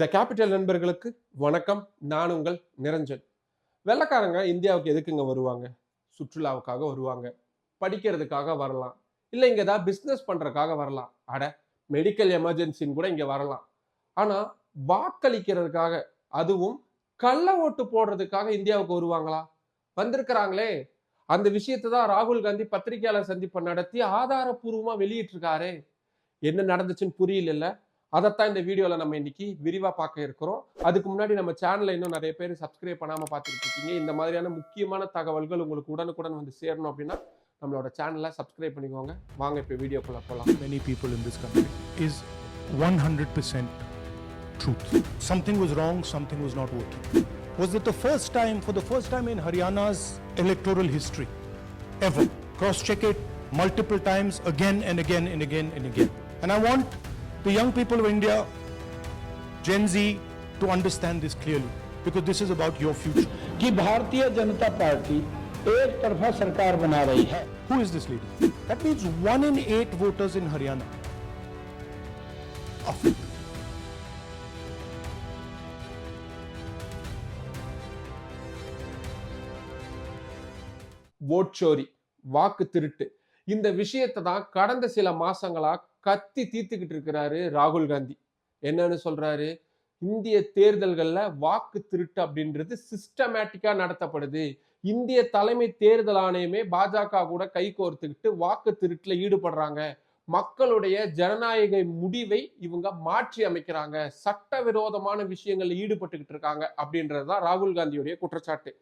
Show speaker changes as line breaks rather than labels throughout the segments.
The capital நண்பர்களுக்கு வணக்கம். நான் உங்கள் நிரஞ்சன். வெள்ளைக்காரங்க இந்தியாவுக்கு எதுக்குங்க வருவாங்க? சுற்றுலாவுக்காக வருவாங்க. படிக்கிறதுக்காக வரலாம். இல்லை இங்கே ஏதாவது பிஸ்னஸ் பண்ணுறதுக்காக வரலாம். அட மெடிக்கல் எமர்ஜென்சின்னு கூட இங்கே வரலாம். ஆனால் வாக்களிக்கிறதுக்காக அதுவும் கள்ள ஓட்டு போடுறதுக்காக இந்தியாவுக்கு வருவாங்களா? வந்திருக்கிறாங்களே. அந்த விஷயத்தை தான் ராகுல் காந்தி பத்திரிகையாளர் சந்திப்பை நடத்தி ஆதாரப்பூர்வமாக வெளியிட்டிருக்காரு. என்ன நடந்துச்சுன்னு புரியல அதைத்தான் இந்த வீடியோவில் நம்ம இன்னைக்கு விரிவாக பார்க்க இருக்கிறோம் அதுக்கு முன்னாடி நம்ம சேனலில் இன்னும் நிறைய பேர் சப்ஸ்கிரைப் பண்ணாமல் பார்த்துட்டு இருக்கீங்க இந்த மாதிரியான முக்கியமான தகவல்கள் உங்களுக்கு உடனுக்குடன் வந்து சேரணும் அப்படின்னா நம்மளோட சேனலை சப்ஸ்கிரைப் பண்ணிக்கோங்க வாங்க இப்போ வீடியோக்குள்ள போகலாம்
many people in this country is one hundred percent truth something was wrong something was not working was it the first time, for the first time in Haryana's electoral history, ever. Cross check it multiple times, again and again and again and again. And I want the young people of India, Gen Z, to understand this clearly because this is about your future.
कि Bharatiya Janata party एक तरफा सरकार बना रही है
Who is this lady? That means one in eight voters in Haryana. Of
ஓட்சோரி வாக்கு திருட்டு இந்த விஷயத்தை தான் கடந்த சில மாசங்களா கத்தி தீர்த்துக்கிட்டு இருக்கிறாரு ராகுல் காந்தி. என்னன்னு சொல்றாரு? இந்திய தேர்தல்களில் வாக்கு திருட்டு அப்படின்றது சிஸ்டமேட்டிக்காக நடத்தப்படுது. இந்திய தலைமை தேர்தல் ஆணையமே பாஜக கூட கை கோர்த்துக்கிட்டு வாக்கு திருட்டில் ஈடுபடுறாங்க. மக்களுடைய ஜனநாயக முடிவை இவங்க மாற்றி அமைக்கிறாங்க. சட்டவிரோதமான விஷயங்களில் ஈடுபட்டுக்கிட்டு இருக்காங்க அப்படின்றது தான் ராகுல் காந்தியுடைய குற்றச்சாட்டு.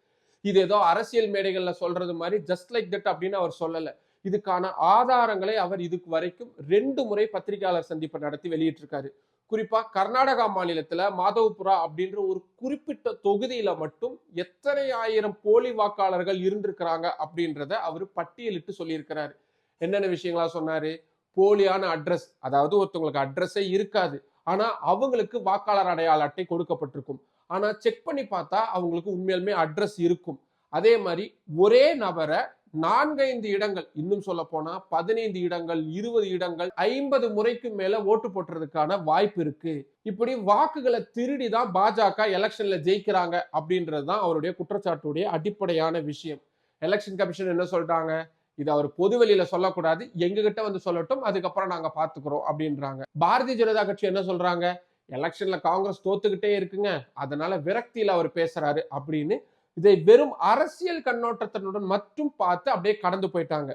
இது ஏதோ அரசியல் மேடைகளில் சொல்றது மாதிரி ஜஸ்ட் லைக் தட் அப்படின்னு அவர் சொல்லலை. இதுக்கான ஆதாரங்களை அவர் இதுக்கு வரைக்கும் ரெண்டு முறை பத்திரிகையாளர் சந்திப்பை நடத்தி வெளியிட்டிருக்காரு. குறிப்பா கர்நாடகா மாநிலத்துல மாதவபுரா அப்படின்ற ஒரு குறிப்பிட்ட தொகுதியில மட்டும் எத்தனை ஆயிரம் போலி வாக்காளர்கள் இருந்திருக்கிறாங்க அப்படின்றத அவர் பட்டியலிட்டு சொல்லியிருக்கிறாரு. என்னென்ன விஷயங்களா சொன்னாரு? போலியான அட்ரஸ் அதாவது ஒருத்தவங்களுக்கு அட்ரஸே இருக்காது. ஆனா அவங்களுக்கு வாக்காளர் அடையாள அட்டை கொடுக்கப்பட்டிருக்கும். ஆனா செக் பண்ணி பார்த்தா அவங்களுக்கு உண்மையிலுமே அட்ரஸ் இருக்கும். அதே மாதிரி ஒரே நபரை நான்கைந்து இடங்கள் இன்னும் சொல்ல போனா பதினைந்து இடங்கள் இருபது இடங்கள் ஐம்பது முறைக்கு மேல ஓட்டு போட்டுறதுக்கான வாய்ப்பு இருக்கு. இப்படி வாக்குகளை திருடி தான் பாஜக எலெக்ஷன்ல ஜெயிக்கிறாங்க அப்படின்றது தான் அவருடைய குற்றச்சாட்டுடைய அடிப்படையான விஷயம். எலெக்ஷன் கமிஷன் என்ன சொல்றாங்க? இது அவர் பொதுவெளியில சொல்லக்கூடாது எங்ககிட்ட வந்து சொல்லட்டும் அதுக்கப்புறம் நாங்க பாத்துக்கிறோம் அப்படின்றாங்க. பாரதிய ஜனதா கட்சி என்ன சொல்றாங்க? எலெக்ஷன்ல காங்கிரஸ் தோத்துக்கிட்டே இருக்குங்க அதனால விரக்தியில அவர் பேசுறாரு அப்படின்னு இதை வெறும் அரசியல் கண்ணோட்டத்தினுடன் மட்டும் பார்த்து அப்படியே கடந்து போயிட்டாங்க.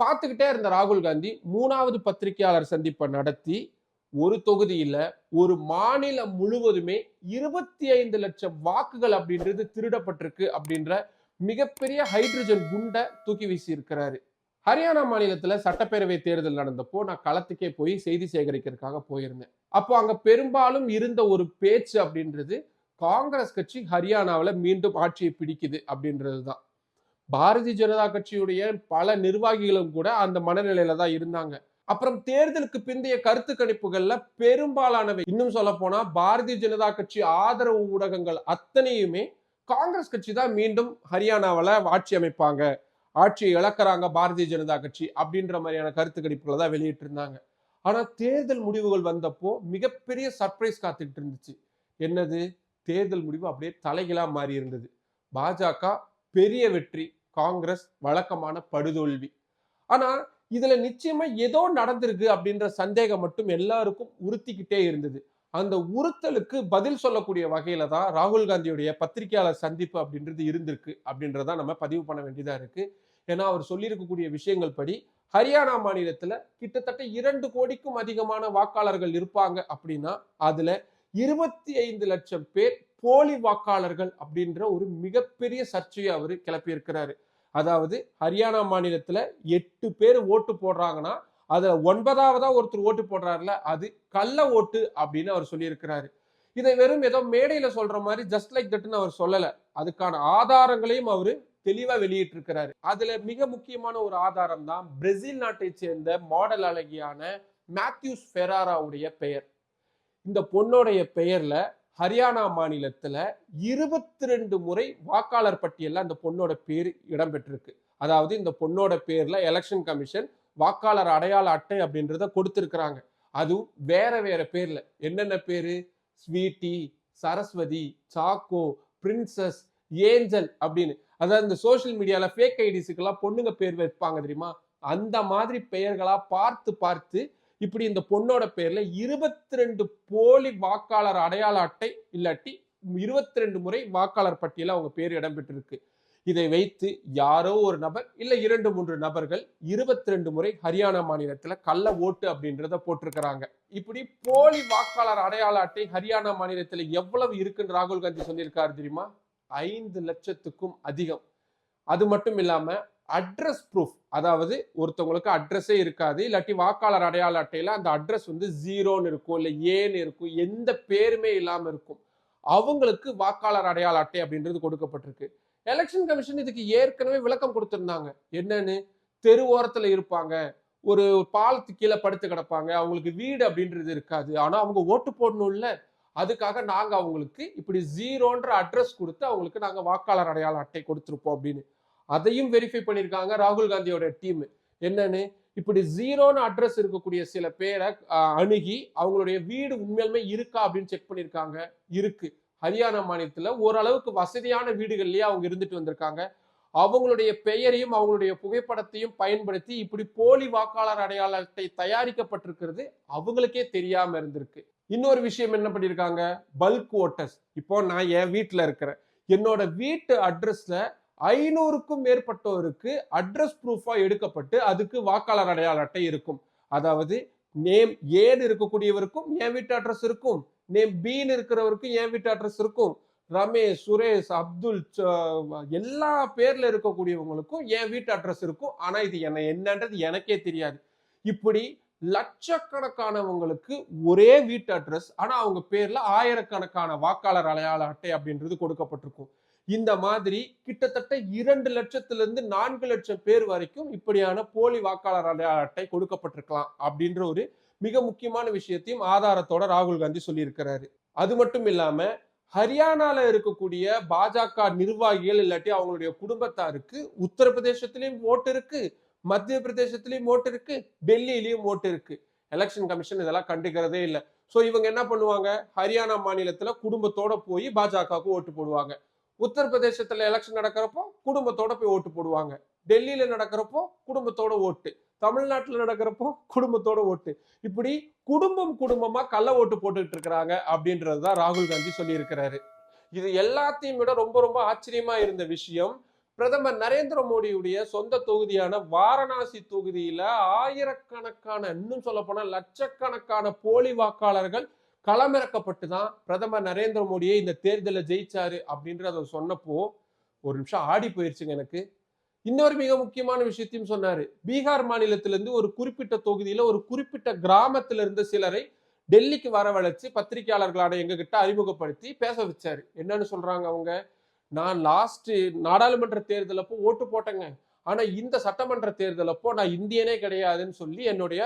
பார்த்துக்கிட்டே இருந்த ராகுல் காந்தி மூணாவது பத்திரிகையாளர் சந்திப்பை நடத்தி ஒரு தொகுதியில ஒரு மாநிலம் முழுவதுமே இருபத்தி ஐந்து லட்சம் வாக்குகள் அப்படின்றது திருடப்பட்டிருக்கு அப்படின்ற மிகப்பெரிய ஹைட்ரஜன் குண்டை தூக்கி வீசி இருக்கிறாரு ஹரியானா மாநிலத்துல சட்டப்பேரவை தேர்தல் நடந்தப்போ நான் களத்துக்கே போய் செய்தி சேகரிக்கிறதுக்காக போயிருந்தேன். அப்போ அங்க பெரும்பாலும் இருந்த ஒரு பேச்சு அப்படின்றது காங்கிரஸ் கட்சி ஹரியானாவில் மீண்டும் ஆட்சியை பிடிக்குது அப்படின்றது தான் பாரதிய ஜனதா கட்சியுடைய பல நிர்வாகிகளும் கூட அந்த மனநிலையில தான் இருந்தாங்க. அப்புறம் தேர்தலுக்கு பிந்தைய கருத்து கணிப்புகள்ல பெரும்பாலானவை இன்னும் சொல்ல போனா பாரதிய ஜனதா கட்சி ஆதரவு ஊடகங்கள் அத்தனையுமே காங்கிரஸ் கட்சி தான் மீண்டும் ஹரியானாவில் ஆட்சி அமைப்பாங்க. ஆட்சியை இழக்கிறாங்க பாரதிய ஜனதா கட்சி அப்படின்ற மாதிரியான கருத்து கணிப்புகளை தான் வெளியிட்டு இருந்தாங்க ஆனா தேர்தல் முடிவுகள் வந்தப்போ மிகப்பெரிய சர்ப்ரைஸ் காத்துக்கிட்டு இருந்துச்சு. என்னது? தேர்தல் முடிவு அப்படியே தலைகளாக மாறி இருந்தது. பாஜக பெரிய வெற்றி காங்கிரஸ் வழக்கமான படுதோல்வி. ஆனால் இதுல நிச்சயமா ஏதோ நடந்திருக்கு அப்படின்ற சந்தேகம் மட்டும் எல்லாருக்கும் உறுத்திக்கிட்டே இருந்தது. அந்த உறுத்தலுக்கு பதில் சொல்லக்கூடிய வகையில தான் ராகுல் காந்தியுடைய பத்திரிகையாளர் சந்திப்பு அப்படின்றது இருந்திருக்கு அப்படின்றத நம்ம பதிவு பண்ண வேண்டியதா இருக்கு. ஏன்னா அவர் சொல்லியிருக்கக்கூடிய விஷயங்கள் படி ஹரியானா மாநிலத்துல கிட்டத்தட்ட இரண்டு கோடிக்கும் அதிகமான வாக்காளர்கள் இருப்பாங்க அப்படின்னா அதுல இருபத்தி ஐந்து லட்சம் பேர் போலி வாக்காளர்கள் அப்படின்ற ஒரு மிகப்பெரிய சர்ச்சையை அவர் கிளப்பியிருக்கிறாரு. அதாவது ஹரியானா மாநிலத்தில் எட்டு பேர் ஓட்டு போடுறாங்கன்னா அதில் ஒன்பதாவதா ஒருத்தர் ஓட்டு போடுறாருல அது கள்ள ஓட்டு அப்படின்னு அவர் சொல்லியிருக்கிறாரு. இதை வெறும் ஏதோ மேடையில் சொல்ற மாதிரி ஜஸ்ட் லைக் தட்னு அவர் சொல்லலை. அதுக்கான ஆதாரங்களையும் அவர் தெளிவாக வெளியிட்டிருக்கிறாரு. அதில் மிக முக்கியமான ஒரு ஆதாரம் தான் பிரேசில் நாட்டை சேர்ந்த மாடல் அழகியான மேத்யூஸ் ஃபெராராவுடைய பெயர். இந்த பொண்ணுடைய பெயர்ல ஹரியானா மாநிலத்துல இருபத்தி ரெண்டு முறை வாக்காளர் பட்டியல்ல அந்த பொண்ணோட பேர் இடம்பெற்றிருக்கு. அதாவது இந்த பொண்ணோட பேர்ல எலெக்ஷன் கமிஷன் வாக்காளர் அடையாள அட்டை அப்படின்றத கொடுத்துருக்குறாங்க. அதுவும் வேற வேற பேர்ல. என்னென்ன பேரு? Sweety Saraswati choco princess angel அப்படின்னு. அதாவது இந்த சோஷியல் மீடியால ஃபேக் ஐடிஸுக்கெல்லாம் பொண்ணுங்க பேர் வைப்பாங்க தெரியுமா? அந்த மாதிரி பெயர்களா பார்த்து பார்த்து இப்படி இந்த பொண்ணோட பேர்ல இருபத்தி ரெண்டு போலி வாக்காளர் அடையாள அட்டை இல்லாட்டி இருபத்தி ரெண்டு முறை வாக்காளர் பட்டியல அவங்க பேர் இடம்பெற்றிருக்கு. இதை வைத்து யாரோ ஒரு நபர் இல்ல இரண்டு மூன்று நபர்கள் இருபத்தி ரெண்டு முறை ஹரியானா மாநிலத்துல கள்ள ஓட்டு அப்படின்றத போட்டிருக்கிறாங்க. இப்படி போலி வாக்காளர் அடையாள அட்டை ஹரியானா மாநிலத்துல எவ்வளவு இருக்குன்னு ராகுல் காந்தி சொல்லியிருக்காரு தெரியுமா? ஐந்து லட்சத்துக்கும் அதிகம். அது மட்டும் இல்லாம அட்ரஸ் ப்ரூஃப் அதாவது ஒருத்தவங்களுக்கு அட்ரஸே இருக்காது. இல்லாட்டி வாக்காளர் அடையாள அட்டையில் அந்த அட்ரஸ் வந்து ஜீரோன்னு இருக்கும் இல்லை ஏன்னு இருக்கும் எந்த பேருமே இல்லாமல் இருக்கும். அவங்களுக்கு வாக்காளர் அடையாள அட்டை அப்படின்றது கொடுக்கப்பட்டிருக்கு. எலெக்ஷன் கமிஷன் இதுக்கு ஏற்கனவே விளக்கம் கொடுத்துருந்தாங்க. என்னன்னு? தெரு ஓரத்தில் இருப்பாங்க. ஒரு பாலத்து கீழே படுத்து கிடப்பாங்க. அவங்களுக்கு வீடு அப்படின்றது இருக்காது. ஆனால் அவங்க ஓட்டு போடணும்ல அதுக்காக நாங்கள் அவங்களுக்கு இப்படி ஜீரோன்ற அட்ரஸ் கொடுத்து அவங்களுக்கு நாங்கள் வாக்காளர் அடையாள அட்டை கொடுத்துருப்போம் அப்படின்னு. அதையும் வெரிஃபை பண்ணியிருக்காங்க ராகுல் காந்தியோட டீம் என்னன்னு? இப்படி ஜீரோன்னு அட்ரஸ் இருக்கக்கூடிய சில பேரை அணுகி அவங்களுடைய வீடு உண்மையிலுமே இருக்கா அப்படின்னு செக் பண்ணியிருக்காங்க இருக்கு. ஹரியானா மாநிலத்தில் ஓரளவுக்கு வசதியான வீடுகள்லயே அவங்க இருந்துட்டு வந்திருக்காங்க. அவங்களுடைய பெயரையும் அவங்களுடைய புகைப்படத்தையும் பயன்படுத்தி இப்படி போலி வாக்காளர் அடையாள அட்டை தயாரிக்கப்பட்டிருக்கிறது அவங்களுக்கே தெரியாம இருந்திருக்கு. இன்னொரு விஷயம் என்ன பண்ணியிருக்காங்க பல்க் ஓட்டர்ஸ் இப்போ நான் என் வீட்டில் இருக்கிறேன். என்னோட வீட்டு அட்ரஸ்ல ஐநூறுக்கும் மேற்பட்டோருக்கு அட்ரஸ் ப்ரூஃபாக எடுக்கப்பட்டு அதுக்கு வாக்காளர் அடையாள அட்டை இருக்கும். அதாவது நேம் ஏன்னு இருக்கக்கூடியவருக்கும் என் வீட்டு அட்ரஸ் இருக்கும். நேம் பின்னு இருக்கிறவருக்கும் என் வீட்டு அட்ரஸ் இருக்கும். ரமேஷ் சுரேஷ் அப்துல் எல்லா பேர்ல இருக்கக்கூடியவங்களுக்கும் என் வீட்டு அட்ரஸ் இருக்கும். ஆனா இது என்ன என்னன்றது எனக்கே தெரியாது. இப்படி லட்சக்கணக்கானவங்களுக்கு ஒரே வீட்டு அட்ரஸ் ஆனா அவங்க பேர்ல ஆயிரக்கணக்கான வாக்காளர் அடையாள அட்டை அப்படின்றது கொடுக்கப்பட்டிருக்கும். இந்த மாதிரி கிட்டத்தட்ட இரண்டு லட்சத்துல இருந்து நான்கு லட்சம் பேர் வரைக்கும் இப்படியான போலி வாக்காளர் அடையாள அட்டை கொடுக்கப்பட்டிருக்கலாம் அப்படின்ற ஒரு மிக முக்கியமான விஷயத்தையும் ஆதாரத்தோட ராகுல் காந்தி சொல்லியிருக்கிறாரு. அது மட்டும் இல்லாம ஹரியானால இருக்கக்கூடிய பாஜக நிர்வாகிகள் இல்லாட்டி அவங்களுடைய குடும்பத்தாருக்கு உத்தரப்பிரதேசத்திலயும் ஓட்டு இருக்கு மத்திய பிரதேசத்திலயும் ஓட்டு இருக்கு டெல்லியிலயும் ஓட்டு இருக்கு. எலெக்ஷன் கமிஷன் இதெல்லாம் கண்டுக்கிறதே இல்லை. ஸோ இவங்க என்ன பண்ணுவாங்க? ஹரியானா மாநிலத்துல குடும்பத்தோட போய் பாஜகவுக்கு ஓட்டு போடுவாங்க. உத்தரப்பிரதேசத்துல எலெக்ஷன் நடக்கிறப்போ குடும்பத்தோட போய் ஓட்டு போடுவாங்க. டெல்லியில நடக்கிறப்போ குடும்பத்தோட ஓட்டு. தமிழ்நாட்டில் நடக்கிறப்போ குடும்பத்தோட ஓட்டு. இப்படி குடும்பம் குடும்பமா கள்ள ஓட்டு போட்டுக்கிட்டு இருக்கிறாங்க அப்படின்றது தான் ராகுல் காந்தி சொல்லியிருக்கிறாரு. இது எல்லாத்தையும் விட ரொம்ப ரொம்ப ஆச்சரியமா இருந்த விஷயம். பிரதமர் நரேந்திர மோடியுடைய சொந்த தொகுதியான வாரணாசி தொகுதியில ஆயிரக்கணக்கான இன்னும் சொல்ல போனா லட்சக்கணக்கான போலி வாக்காளர்கள் களமிறக்கப்பட்டு தான் பிரதமர் நரேந்திர மோடியை இந்த தேர்தலில் ஜெயிச்சாரு அப்படின்றத சொன்னப்போ ஒரு நிமிஷம் ஆடி போயிருச்சுங்க எனக்கு. இன்னொரு மிக முக்கியமான விஷயத்தையும் சொன்னாரு. பீகார் மாநிலத்திலிருந்து ஒரு குறிப்பிட்ட தொகுதியில ஒரு குறிப்பிட்ட கிராமத்துல இருந்த சிலரை டெல்லிக்கு வரவழைச்சு பத்திரிகையாளர்களோட எங்ககிட்ட அறிமுகப்படுத்தி பேச வச்சாரு. என்னன்னு சொல்றாங்க அவங்க? நான் லாஸ்ட் நாடாளுமன்ற தேர்தலப்போ ஓட்டு போட்டேங்க. ஆனா இந்த சட்டமன்ற தேர்தலப்போ நான் இந்தியனே கிடையாதுன்னு சொல்லி என்னுடைய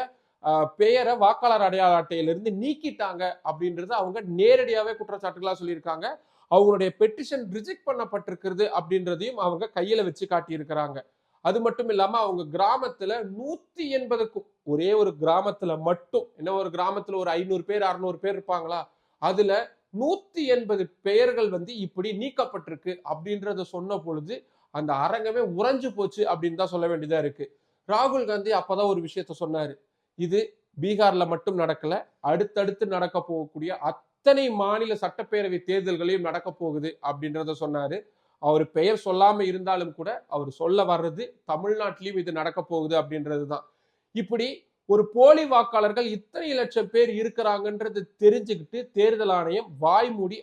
பெயரை வாக்காளர் அடையாள அட்டையிலிருந்து நீக்கிட்டாங்க அப்படின்றது அவங்க நேரடியாகவே குற்றச்சாட்டுகளாக சொல்லியிருக்காங்க. அவங்களுடைய பெட்டிஷன் ரிஜெக்ட் பண்ணப்பட்டிருக்கிறது அப்படின்றதையும் அவங்க கையில் வச்சு காட்டியிருக்கிறாங்க. அது மட்டும் இல்லாமல் அவங்க கிராமத்தில் நூற்றி எண்பதுக்கும் ஒரே ஒரு கிராமத்தில் மட்டும் என்ன ஒரு கிராமத்தில் ஒரு ஐநூறு பேர் அறுநூறு பேர் இருப்பாங்களா? அதில் நூற்றி எண்பது பெயர்கள் வந்து இப்படி நீக்கப்பட்டிருக்கு அப்படின்றத சொன்ன பொழுது அந்த அரங்கமே உறைஞ்சு போச்சு அப்படின்னு தான் சொல்ல வேண்டியதாக இருக்குது ராகுல் காந்தி அப்போதான் ஒரு விஷயத்த சொன்னார். இது பீகார்ல மட்டும் நடக்கல. அடுத்தடுத்து நடக்க போகக்கூடிய அத்தனை மாநில சட்டப்பேரவை தேர்தல்களையும் நடக்க போகுது அப்படின்றத சொன்னாரு. அவர் பெயர் சொல்லாம இருந்தாலும் கூட அவர் சொல்ல வர்றது தமிழ்நாட்டிலையும் இது நடக்க போகுது அப்படின்றது தான் இப்படி ஒரு போலி வாக்காளர்கள் இத்தனை லட்சம் பேர் இருக்கிறாங்கன்றது தெரிஞ்சுக்கிட்டு தேர்தல் ஆணையம் வாய்மூடி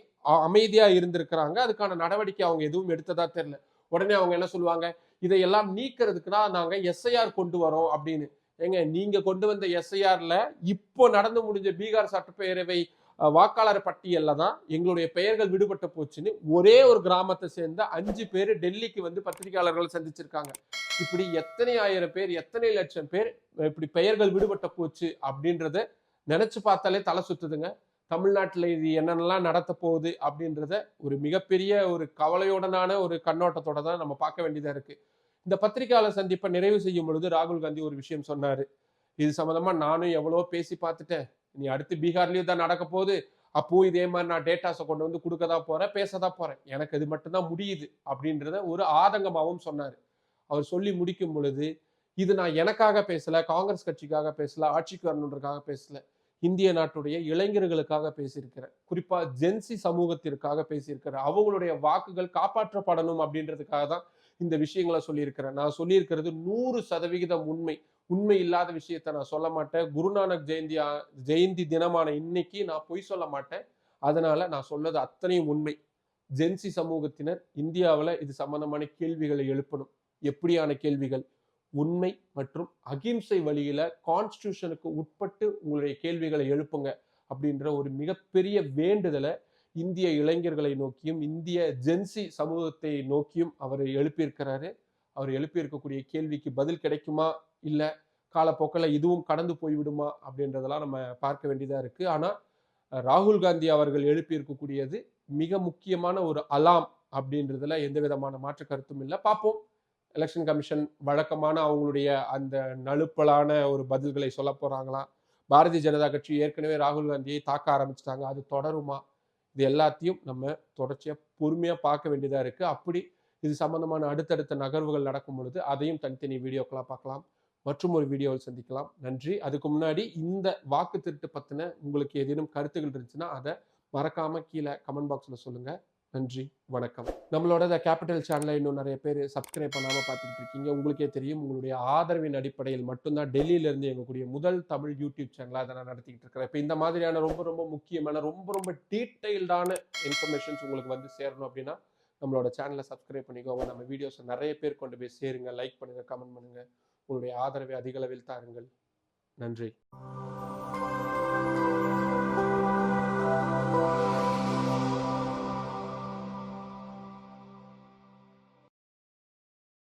அமைதியா இருந்திருக்கிறாங்க. அதுக்கான நடவடிக்கை அவங்க எதுவும் எடுத்ததா தெரியல. உடனே அவங்க என்ன சொல்லுவாங்க? இதையெல்லாம் நீக்கிறதுக்கு தான் நாங்க எஸ்ஐஆர் கொண்டு வரோம் அப்படின்னு. ஏங்க நீங்க கொண்டு வந்த எஸ்ஐஆர்ல இப்போ நடந்து முடிஞ்ச பீகார் சட்டப்பேரவை வாக்காளர் பட்டியல்ல தான் எங்களுடைய பெயர்கள் விடுபட்டு போச்சுன்னு ஒரே ஒரு கிராமத்தை சேர்ந்த அஞ்சு பேர் டெல்லிக்கு வந்து பத்திரிகையாளர்களை சந்திச்சிருக்காங்க. இப்படி எத்தனை ஆயிரம் பேர் எத்தனை லட்சம் பேர் இப்படி பெயர்கள் விடுபட்ட போச்சு அப்படின்றத நினைச்சு பார்த்தாலே தலை சுத்துதுங்க. தமிழ்நாட்டில் இது என்னென்னலாம் நடத்த போகுது அப்படின்றத ஒரு மிகப்பெரிய ஒரு கவலையுடனான ஒரு கண்ணோட்டத்தோட தான் நம்ம பார்க்க வேண்டியதாக இருக்குது இந்த பத்திரிகையாளர் சந்திப்பை நிறைவு செய்யும் பொழுது ராகுல் காந்தி ஒரு விஷயம் சொன்னாரு. இது சம்மந்தமாக நானும் எவ்வளவோ பேசி பார்த்துட்டேன். நீ அடுத்து பீகார்லயும் தான் நடக்க போகுது. அப்போ இதே மாதிரி நான் டேட்டாஸை கொண்டு வந்து கொடுக்க தான் போறேன் பேச தான் போறேன். எனக்கு இது மட்டும்தான் முடியுது அப்படின்றத ஒரு ஆதங்கமாகவும் சொன்னார். அவர் சொல்லி முடிக்கும் பொழுது இது நான் எனக்காக பேசல காங்கிரஸ் கட்சிக்காக பேசல ஆட்சிக்கு வரணுன்றக்காக பேசல இந்திய நாட்டுடைய இளைஞர்களுக்காக பேசியிருக்கிறேன். குறிப்பா ஜென்சி சமூகத்திற்காக பேசியிருக்கிறேன். அவங்களுடைய வாக்குகள் காப்பாற்றப்படணும் அப்படின்றதுக்காக தான் இந்த விஷயங்களை சொல்லியிருக்கிறேன். நான் சொல்லியிருக்கிறது நூறு சதவிகிதம் உண்மை. உண்மை இல்லாத விஷயத்த நான் சொல்ல மாட்டேன். குருநானக் ஜெயந்தி ஜெயந்தி தினமான இன்னைக்கு நான் பொய் சொல்ல மாட்டேன். அதனால நான் சொன்னது அத்தனையும் உண்மை. ஜென்சி சமூகத்தினர் இந்தியாவில் இது சம்பந்தமான கேள்விகளை எழுப்பணும். எப்படியான கேள்விகள்? உண்மை மற்றும் அகிம்சை வழியில கான்ஸ்டியூஷனுக்கு உட்பட்டு உங்களுடைய கேள்விகளை எழுப்புங்க அப்படின்ற ஒரு மிகப்பெரிய வேண்டுதலை இந்திய இளைஞர்களை நோக்கியும் இந்திய ஜென்சி சமூகத்தை நோக்கியும் அவர் எழுப்பியிருக்கிறாரு. அவர் எழுப்பியிருக்கக்கூடிய கேள்விக்கு பதில் கிடைக்குமா? இல்லை காலப்போக்கில் இதுவும் கடந்து போய்விடுமா? அப்படின்றதெல்லாம் நம்ம பார்க்க வேண்டியதாக இருக்குது ஆனால் ராகுல் காந்தி அவர்கள் எழுப்பியிருக்கக்கூடியது மிக முக்கியமான ஒரு அலாம் அப்படின்றதுல எந்த விதமான மாற்று கருத்தும் இல்லை. பார்ப்போம். எலெக்ஷன் கமிஷன் வழக்கமான அவங்களுடைய அந்த நழுப்பலான ஒரு பதில்களை சொல்ல போகிறாங்களா பாரதிய ஜனதா கட்சி ஏற்கனவே ராகுல் காந்தியை தாக்க ஆரம்பிச்சிட்டாங்க. அது தொடருமா? இது எல்லாத்தையும் நம்ம தொடர்ச்சியாக பொறுமையாக பார்க்க வேண்டியதாக இருக்குது அப்படி இது சம்பந்தமான அடுத்தடுத்த நகர்வுகள் நடக்கும் பொழுது அதையும் தனித்தனி வீடியோக்களாக பார்க்கலாம். மற்றும் ஒரு வீடியோவில் சந்திக்கலாம். நன்றி. அதுக்கு முன்னாடி இந்த வாக்கு திருட்டு பற்றின உங்களுக்கு ஏதேனும் கருத்துகள் இருந்துச்சுன்னா அதை மறக்காமல் கீழே கமெண்ட் பாக்ஸில் சொல்லுங்கள் நன்றி வணக்கம். நம்மளோட த கேபிட்டல் சேனலை இன்னும் நிறைய பேர் சப்ஸ்கிரைப் பண்ணாமல் பார்த்துக்கிட்டு இருக்கீங்க. உங்களுக்கே தெரியும் உங்களுடைய ஆதரவின் அடிப்படையில் மட்டும்தான் டெல்லியிலேருந்து எங்கக்கூடிய முதல் தமிழ் யூடியூப் சேனலாக அதை நான் நடத்திக்கிட்டு இருக்கிறேன். இப்போ இந்த மாதிரியான ரொம்ப ரொம்ப முக்கியமான ரொம்ப ரொம்ப டீட்டெயில்டான இன்ஃபர்மேஷன்ஸ் உங்களுக்கு வந்து சேரணும் அப்படின்னா நம்மளோட சேனலை சப்ஸ்கிரைப் பண்ணிக்கோங்க. நம்ம வீடியோஸை நிறைய பேர் கொண்டு போய் சேருங்க. லைக் பண்ணுங்கள் கமெண்ட் பண்ணுங்கள் உங்களுடைய ஆதரவை அதிக அளவில் தாருங்கள். நன்றி.